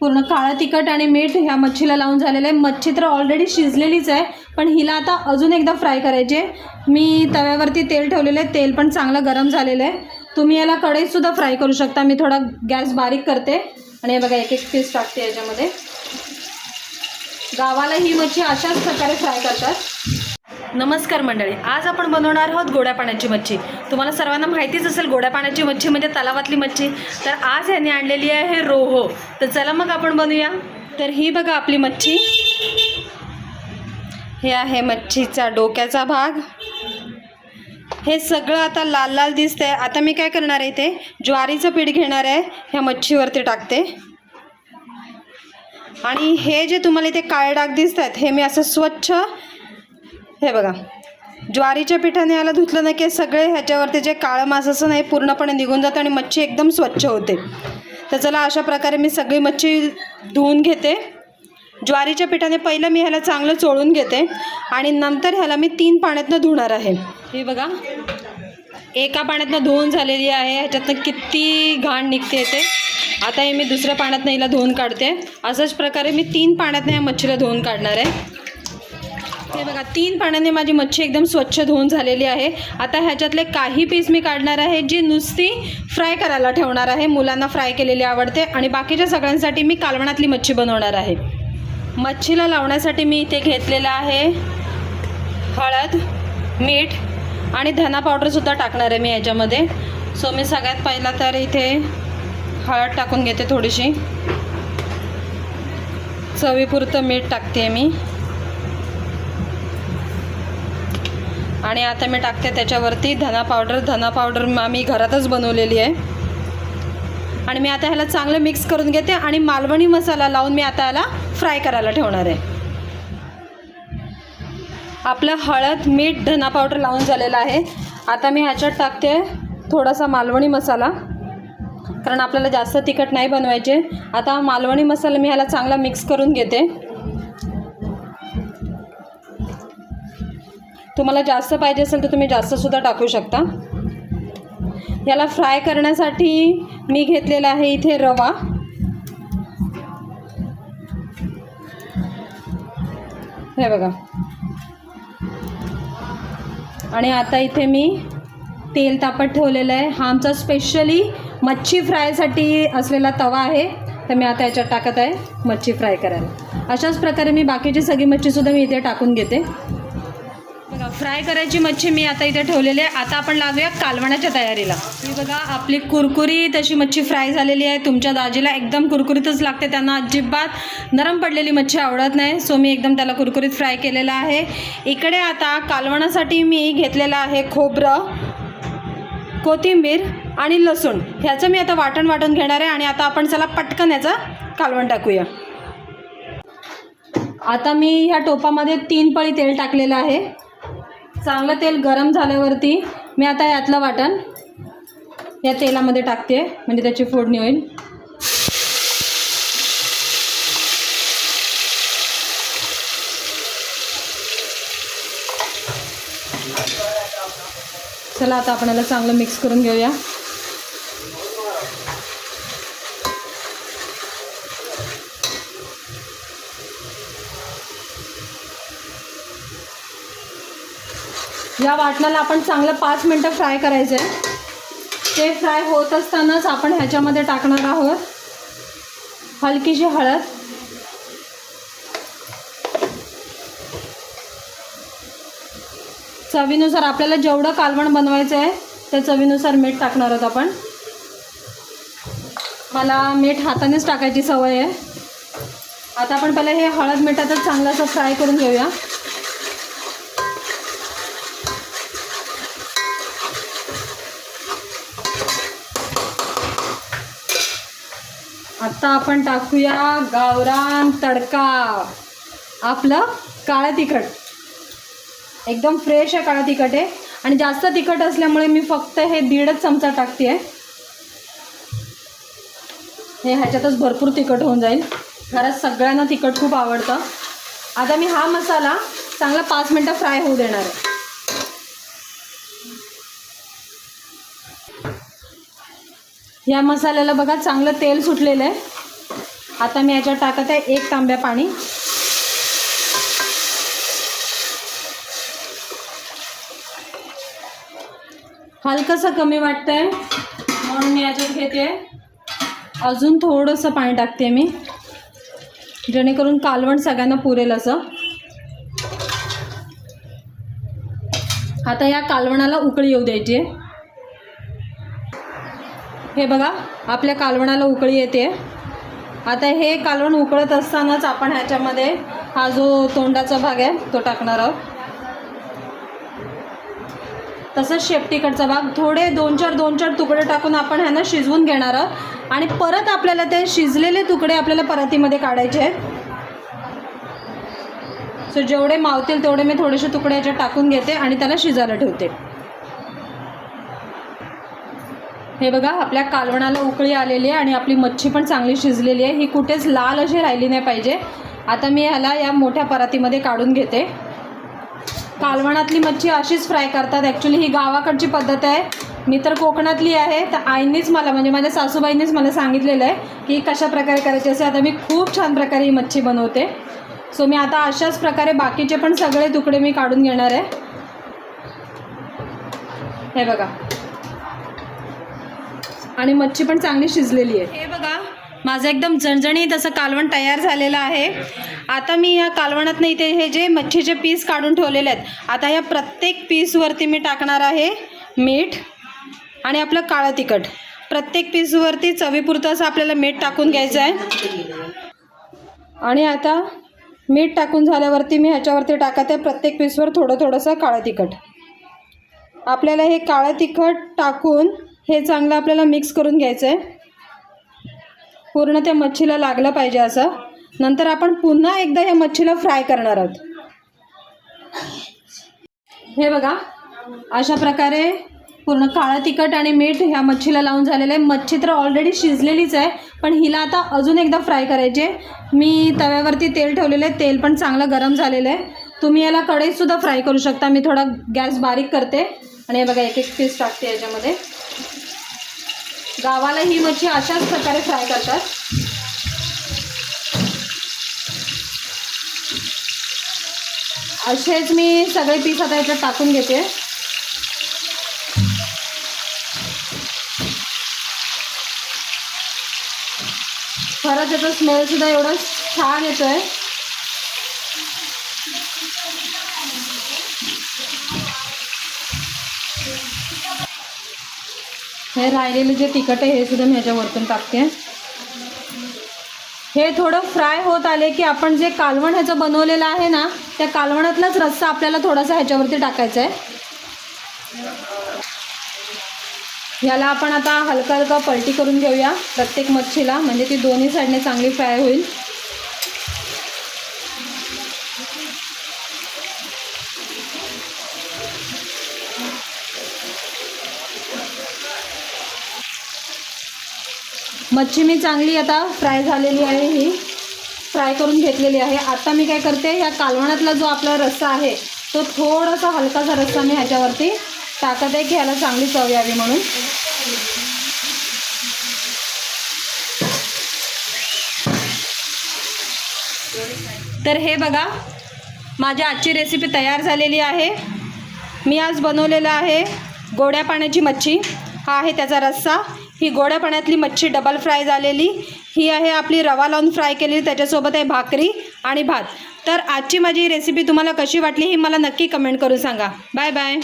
पूर्ण काळं तिखट आणि मीठ ह्या मच्छीला लावून झालेलं आहे. मच्छी तर ऑलरेडी शिजलेलीच आहे पण हिला आता अजून एकदा फ्राय करायची आहे. मी तव्यावरती तेल ठेवलेलं आहे तेल पण चांगलं गरम झालेलं आहे. तुम्ही याला कढईतसुद्धा फ्राय करू शकता. मी थोडा गॅस बारीक करते. आणि हे बघा एक एक पीस टाकते याच्यामध्ये. गावाला ही मच्छी अशाच प्रकारे फ्राय करतात. नमस्कार मंडळी आज आपण बनवणार आहोत गोड्या पाण्याची मच्छी. तुम्हाला सर्वांना माहितीच असेल गोड्या पाण्याची मच्छी म्हणजे तलावातली मच्छी. तर आज ह्याने आणलेली आहे रोहो. तर चला मग आपण बनवूया तर ही बघा आपली मच्छी. हे आहे मच्छीचा डोक्याचा भाग. हे सगळं आता लाल लाल दिसतंय. आता मी काय करणार आहे इथे? ज्वारीचं पीठ घेणार आहे. ह्या मच्छीवरती टाकते. आणि हे जे तुम्हाला इथे काळे डाग दिसत आहेत हे मी असं स्वच्छ हे बघा. ज्वारीच्या पिठाने याला धुतलं ना की सगळे ह्याच्यावरती जे काळं मास असं नाही पूर्णपणे निघून जातं आणि मच्छी एकदम स्वच्छ होते. तर चला अशा प्रकारे मी सगळी मच्छी धुवून घेते. ज्वारीच्या पिठाने पहिलं मी ह्याला चांगलं चोळून घेते आणि नंतर ह्याला मी तीन पाण्यातनं धुणार आहे. हे बघा. एका पाण्यातनं धुवून झालेली आहे. ह्याच्यातनं किती घाण निघते ते. आता हे मी दुसऱ्या पाण्यातनं हिला धुवून काढते. अशाच प्रकारे मी तीन पाण्यातनं ह्या मच्छीला धुवून काढणार आहे. हे बघा तीन पाण्याने माझी मच्छी एकदम स्वच्छ धुवून झालेली आहे. आता ह्याच्यातले काही पीस मी काढणार आहे जी नुसती फ्राय करायला ठेवणार आहे. मुलांना फ्राय केलेली आवडते आणि बाकीच्या सगळ्यांसाठी मी कालवणातली मच्छी बनवणार आहे. मच्छीला लावण्यासाठी मी इथे घेतलेलं आहे हळद मीठ आणि धना पावडरसुद्धा टाकणार आहे मी याच्यामध्ये. सो मी सगळ्यात पहिला तर इथे हळद टाकून घेते थोडीशी. चवीपुरतं मीठ टाकते मी. आणि आता मी टाकते त्याच्यावरती धना पावडर धना पावडर मी घरातच बनवलेली आहे. आणि मी आता ह्याला चांगलं मिक्स करून घेते आणि मालवणी मसाला लावून मी आता ह्याला फ्राय करायला ठेवणार आहे. आपलं हळद मीठ धना पावडर लावून झालेलं आहे. आता मी ह्याच्यात टाकते थोडासा मालवणी मसाला. कारण आपल्याला जास्त तिखट नाही बनवायचे. आता मालवणी मसाला मी ह्याला चांगला मिक्स करून घेते. तुम्हाला जास्त पाहिजे असेल तर तुम्ही जास्तसुद्धा टाकू शकता. याला फ्राय करण्यासाठी मी घेतलेला आहे इथे रवा. हे बघा. आणि आता इथे मी तेल तापत ठेवलेलं आहे. हा आमचा स्पेशली मच्छी फ्रायसाठी असलेला तवा आहे. तर मी आता याच्यात टाकत आहे मच्छी फ्राय करायला. अशाच प्रकारे मी बाकीची सगळी मच्छीसुद्धा मी इथे टाकून घेते. फ्राय करायची मच्छी मी आता इथे ठेवलेली आहे. आता आपण लागूया कालवणाच्या तयारीला. ही बघा आपली कुरकुरीत अशी मच्छी फ्राय झालेली आहे. तुमच्या दाजीला एकदम कुरकुरीतच लागते. त्यांना अजिबात नरम पडलेली मच्छी आवडत नाही. सो मी एकदम त्याला कुरकुरीत फ्राय केलेला आहे. इकडे आता कालवणासाठी मी घेतलेलं आहे खोबरं कोथिंबीर आणि लसूण. ह्याचं मी आता वाटण वाटून घेणार आहे आणि आता आपण चला पटकन याचं कालवण टाकूया. आता मी ह्या टोपामध्ये तीन पळी तेल टाकलेलं आहे. चांगलं तेल गरम झाल्यावरती मी आता यातलं वाटण या तेलामध्ये टाकते म्हणजे त्याची फोडणी होईल. चला आता आपण याला चांगलं मिक्स करून घेऊया. या वाटणाला आपण चांगलं पाच मिनटं फ्राय करायचं. आहे ते फ्राय होत असतानाच आपण ह्याच्यामध्ये टाकणार आहोत हलकीशी हळद. चवीनुसार आपल्याला जेवढं कालवण बनवायचं आहे त्या चवीनुसार मीठ टाकणार आहोत आपण. मला मीठ हातानेच टाकायची सवय आहे. आता आपण पहिलं हे हळद मिठातच चांगलं असं फ्राय करून घेऊया. आता आपण टाकूया गावरान तडका. आपलं काळं तिखट. एकदम फ्रेश आहे काळं तिखट आहे आणि जास्त तिखट असल्यामुळे मी फक्त हे दीडच चमचा टाकते आहे हे ह्याच्यातच भरपूर तिखट होऊन जाईल. घरात सगळ्यांना तिखट खूप आवडतं. आता मी हा मसाला चांगला पाच मिनटं फ्राय होऊ देणार आहे. या मसाल्याला बघा चांगलं तेल सुटलेलं आहे. आता मी याच्यात टाकत आहे एक तांब्या पाणी. हलकंसं कमी वाटतंय म्हणून मी याच्यात घेते. अजून थोडंसं पाणी टाकते मी जेणेकरून कालवण सगळ्यांना पुरेल असं. आता या कालवणाला उकळी येऊ द्यायची आहे. हे बघा आपल्या कालवणाला उकळी येते. आता हे कालवण उकळत असतानाच आपण ह्याच्यामध्ये हा जो तोंडाचा भाग आहे तो टाकणार आहोत. तसंच शेपटीकडचा भाग थोडे दोन चार दोन चार तुकडे टाकून आपण ह्यांना शिजवून घेणार आहोत. आणि परत आपल्याला ते शिजलेले तुकडे आपल्याला परातीमध्ये काढायचे आहेत. सो जेवढे मावतील तेवढे मी थोडेसे तुकडे याच्यात टाकून घेते आणि त्याला शिजायला ठेवते. हे बघा आपल्या कालवणाला उकळी आलेली आहे आणि आपली मच्छी पण चांगली शिजलेली आहे. ही कुठेच लाल अशी राहिली नाही पाहिजे. आता मी ह्याला या मोठ्या परातीमध्ये काढून घेते. कालवणातली मच्छी अशीच फ्राय करतात. ॲक्च्युली ही गावाकडची पद्धत आहे. मी तर कोकणातली आहे. तर आईनीच मला म्हणजे माझ्या सासूबाईनीच मला सांगितलेलं आहे की कशा प्रकारे करायची असे आता मी खूप छान प्रकारे ही मच्छी बनवते. सो मी आता अशाच प्रकारे बाकीचे पण सगळे तुकडे मी काढून घेणार आहे. हे बघा. आणि मच्छी पण चांगली शिजलेली आहे. हे बघा माझं एकदम जणजणीत असं कालवण तयार झालेलं आहे. आता मी या कालवणात इथे हे जे मच्छीचे पीस काढून ठेवलेले आहेत आता या प्रत्येक पीसवरती मी टाकणार आहे मीठ आणि आपलं काळं तिखट. प्रत्येक पीसवरती चवीपुरतं असं आपल्याला मीठ टाकून घ्यायचं आहे. आणि आता मीठ टाकून झाल्यावरती मी ह्याच्यावरती टाकत आहे प्रत्येक पीसवर थोडं थोडंसं काळं तिखट. आपल्याला हे काळं तिखट टाकून हे चांगलं आपल्याला मिक्स करून घ्यायचं आहे पूर्ण त्या मच्छीला लागलं पाहिजे असं. नंतर आपण पुन्हा एकदा या मच्छीला फ्राय करणार आहोत. हे बघा अशा प्रकारे पूर्ण काळं तिखट आणि मीठ ह्या मच्छीला लावून झालेलं आहे. मच्छी तर ऑलरेडी शिजलेलीच आहे पण हिला आता अजून एकदा फ्राय करायचे मी तव्यावरती तेल ठेवलेलं आहे तेल पण चांगलं गरम झालेलं आहे. तुम्ही याला कढईसुद्धा फ्राय करू शकता. मी थोडा गॅस बारीक करते. आणि हे बघा एक एक पीस टाकते याच्यामध्ये. गावाला ही मच्छी अशाच प्रकारे फ्राय करतात. असेच मी सगळे पीस आता याच्यात टाकून घेते. खरंच याचा स्मेलसुद्धा एवढा छान येतो आहे हे राहिलेलं जे तिखट आहे हे सुद्धा मी ह्याच्यावरतून टाकते. हे थोडं फ्राय होत आले की आपण जे कालवण ह्याचं बनवलेलं आहे ना त्या कालवणातलाच रस्सा आपल्याला थोडासा ह्याच्यावरती टाकायचा आहे ह्याला आपण आता हलका हलका पलटी करून घेऊया प्रत्येक मच्छीला म्हणजे ती दोन्ही साईडने चांगली फ्राय होईल. मच्छी मी चांगली आता फ्राय झालेली आहे ही. फ्राय करून घेतलेली आहे. आता मी काय करते ह्या कालवणातला जो आपला रस्सा आहे तो थोडासा हलकासा रस्सा मी ह्याच्यावरती टाकत आहे की ह्याला चांगली चव यावी म्हणून. तर हे बघा माझी आजची रेसिपी तयार झालेली आहे. मी आज बनवलेलं आहे गोड्या पाण्याची मच्छी. हा आहे त्याचा रस्सा. ही गोड्या पाण्यातली मच्छी डबल फ्राय झालेली. ही आहे आपली रवा लावून फ्राय केलेली. त्याच्यासोबत आहे भाकरी आणि भात. तर आजची माझी रेसिपी तुम्हाला कशी वाटली ही मला नक्की कमेंट करून सांगा. Bye bye